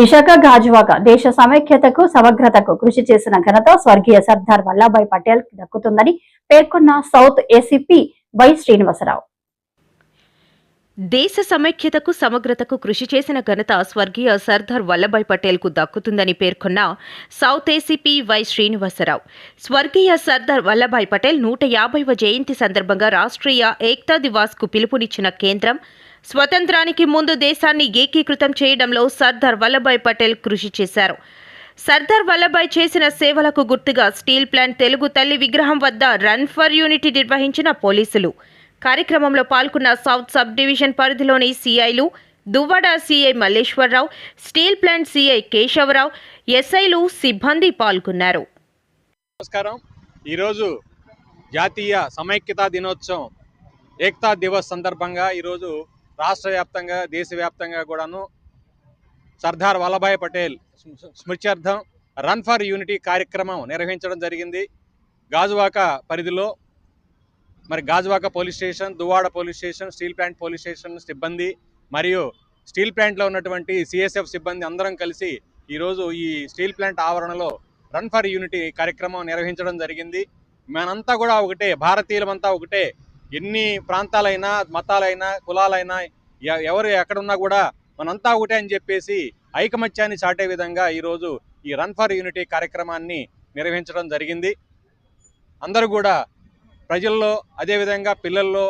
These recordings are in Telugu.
విశాఖ గాజువాక దేశ సమైక్యతకు సమగ్రతకు కృషి చేసిన ఘనత స్వర్గీయ సర్దార్ వల్లభాయ్ పటేల్ దక్కుతుందని పేర్కొన్న సౌత్ ఏసీపీ వై శ్రీనివాసరావు. దేశ సమైక్యతకు సమగ్రతకు కృషి చేసిన ఘనత స్వర్గీయ సర్దార్ వల్లభాయ్ పటేల్కు దక్కుతుందని పేర్కొన్న సౌత్ ఏసీపీ వై శ్రీనివాసరావు. స్వర్గీయ సర్దార్ వల్లభాయ్ పటేల్ నూట యాభైవ జయంతి సందర్భంగా రాష్ట్రీయ ఏక్తా దివాస్కు పిలుపునిచ్చిన కేంద్రం స్వతంత్రానికి ముందు దేశాన్ని ఏకీకృతం చేయడంలో సర్దార్ వల్లభాయ్ పటేల్ కృషి చేశారు. సర్దార్ వల్లభాయ్ చేసిన సేవలకు గుర్తుగా స్టీల్ ప్లాంట్ తెలుగు తల్లి విగ్రహం వద్ద రన్ ఫర్ యూనిటీ నిర్వహించిన పోలీసులు. కార్యక్రమంలో పాల్గొన్న సౌత్ సబ్ డివిజన్ పరిధిలోని సిఐలు Duvvada CI Malleswararao steel plant CI Kesavarao ఎస్ఐలు సిబ్బంది పాల్గొన్నారు. నమస్కారం. ఈరోజు జాతీయ సమైక్యతా దినోత్సవం ఏక్తా దివస్ సందర్భంగా ఈరోజు రాష్ట్ర వ్యాప్తంగా దేశవ్యాప్తంగా కూడాను సర్దార్ వల్లభాయ్ పటేల్ స్మృత్యర్థం రన్ ఫర్ యూనిటీ కార్యక్రమం నిర్వహించడం జరిగింది. గాజువాక పరిధిలో మరి Gajuwaka police station Duvvada police station steel plant police station సిబ్బంది మరియు స్టీల్ ప్లాంట్లో ఉన్నటువంటి సిఎస్ఎఫ్ సిబ్బంది అందరం కలిసి ఈరోజు ఈ స్టీల్ ప్లాంట్ ఆవరణలో రన్ ఫర్ యూనిటీ కార్యక్రమం నిర్వహించడం జరిగింది. మనంతా కూడా ఒకటే భారతీయులమంతా ఒకటే. ఎన్ని ప్రాంతాలైనా మతాలైనా కులాలైనా ఎవరు ఎక్కడున్నా కూడా మనంతా ఒకటే అని చెప్పేసి ఐకమత్యాన్ని చాటే విధంగా ఈరోజు ఈ రన్ ఫర్ యూనిటీ కార్యక్రమాన్ని నిర్వహించడం జరిగింది. అందరూ కూడా ప్రజల్లో అదేవిధంగా పిల్లల్లో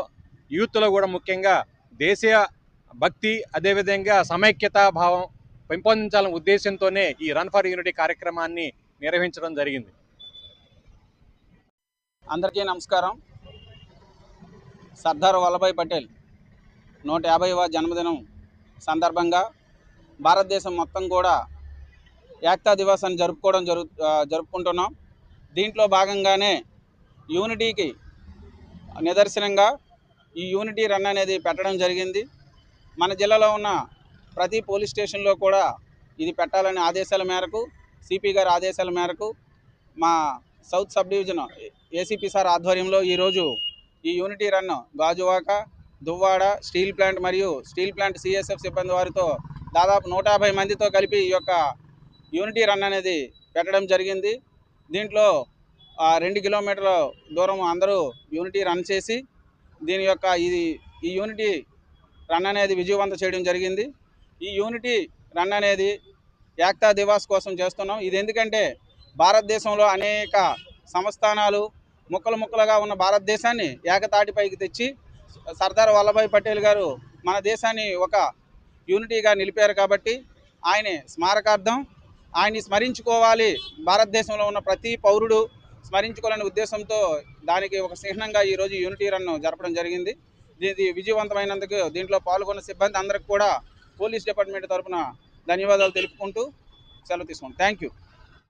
యూత్లో కూడా ముఖ్యంగా దేశీయ భక్తి అదేవిధంగా సమైక్యతా భావం పెంపొందించాలనే ఉద్దేశంతోనే ఈ రన్ ఫర్ యూనిటీ కార్యక్రమాన్ని నిర్వహించడం జరిగింది. అందరికీ నమస్కారం. సర్దార్ వల్లభాయ్ పటేల్ నూట యాభైవ జన్మదినం సందర్భంగా భారతదేశం మొత్తం కూడా ఏక్తా దివాసాన్ని అని జరుపుకోవడం జరు జరుపుకుంటున్నాం. దీంట్లో భాగంగానే యూనిటీకి నిదర్శనంగా ఈ యూనిటీ రన్ అనేది పెట్టడం జరిగింది. మన జిల్లాలో ఉన్న ప్రతి పోలీస్ స్టేషన్లో కూడా ఇది పెట్టాలనే ఆదేశాల మేరకు సిపి గారి ఆదేశాల మేరకు మా south sub division ACP sir ఆధ్వర్యంలో ఈరోజు ఈ unity run Gajuwaka Duvvada steel plant మరియు స్టీల్ ప్లాంట్ సిఎస్ఎఫ్ సిబ్బంది వారితో దాదాపు నూట యాభై మందితో కలిపి ఈ యొక్క యూనిటీ రన్ అనేది పెట్టడం జరిగింది. దీంట్లో రెండు కిలోమీటర్ల దూరం అందరూ యూనిటీ రన్ చేసి దీని యొక్క ఇది ఈ యూనిటీ రన్ అనేది విజయవంతం చేయడం జరిగింది. ఈ యూనిటీ రన్ అనేది ఏక్తా దివాస్ కోసం చేస్తున్నాం. ఇది ఎందుకంటే భారతదేశంలో అనేక సంస్థానాలు ముక్కలు ముక్కలుగా ఉన్న భారతదేశాన్ని ఏకతాటిపైకి తెచ్చి సర్దార్ వల్లభాయ్ పటేల్ గారు మన దేశాన్ని ఒక యూనిటీగా నిలిపారు కాబట్టి ఆయన స్మారకార్థం. ఆయన్ని స్మరించుకోవాలి. భారతదేశంలో ఉన్న ప్రతి పౌరుడు స్మరించుకోవాలనే ఉద్దేశంతో దానికి ఒక చిహ్నంగా ఈరోజు యూనిటీ రన్ జరపడం జరిగింది. ఇది విజయవంతమైనందుకు దీంట్లో పాల్గొన్న సిబ్బంది అందరికి కూడా పోలీస్ డిపార్ట్మెంట్ తరపున ధన్యవాదాలు తెలుపుకుంటూ సెలవు తీసుకోండి థ్యాంక్ యూ.